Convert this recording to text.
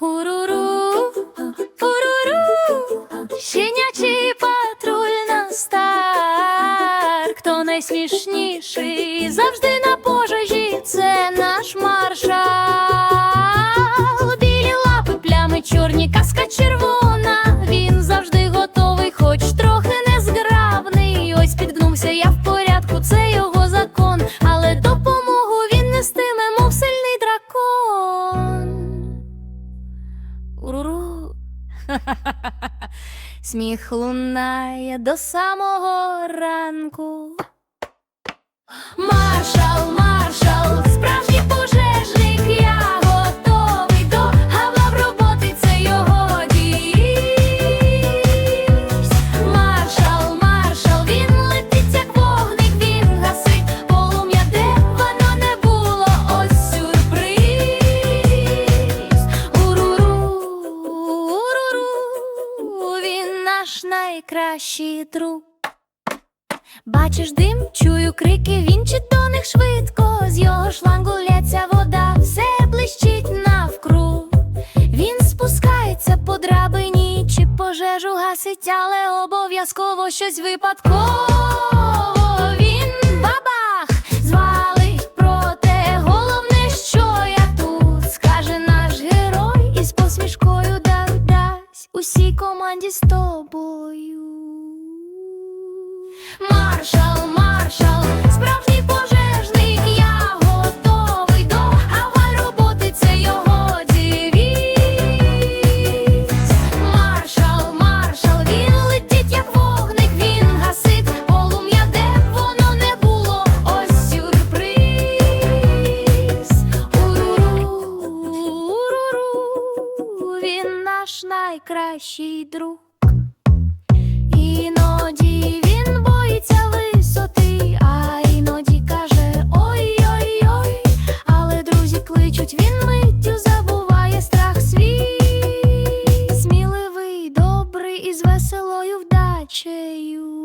Уруру, уруру, щенячий патруль на старт. Хто найсмішніший завжди. уруру. Сміх лунає до самого ранку. Маршал, маршал. наш найкращий друг. Бачиш дим, чую крики, він чи то них швидко, з його шлангу лється вода, все блищить навкруг. Він спускається по драбині, чи пожежу гасить, але обов'язково щось випадково. команді з тобою. Маршал, маршал. наш найкращий друг. Іноді він боїться висоти, а іноді каже ой-ой, ой але друзі кличуть, він миттю забуває страх свій, сміливий, добрий і з веселою вдачею.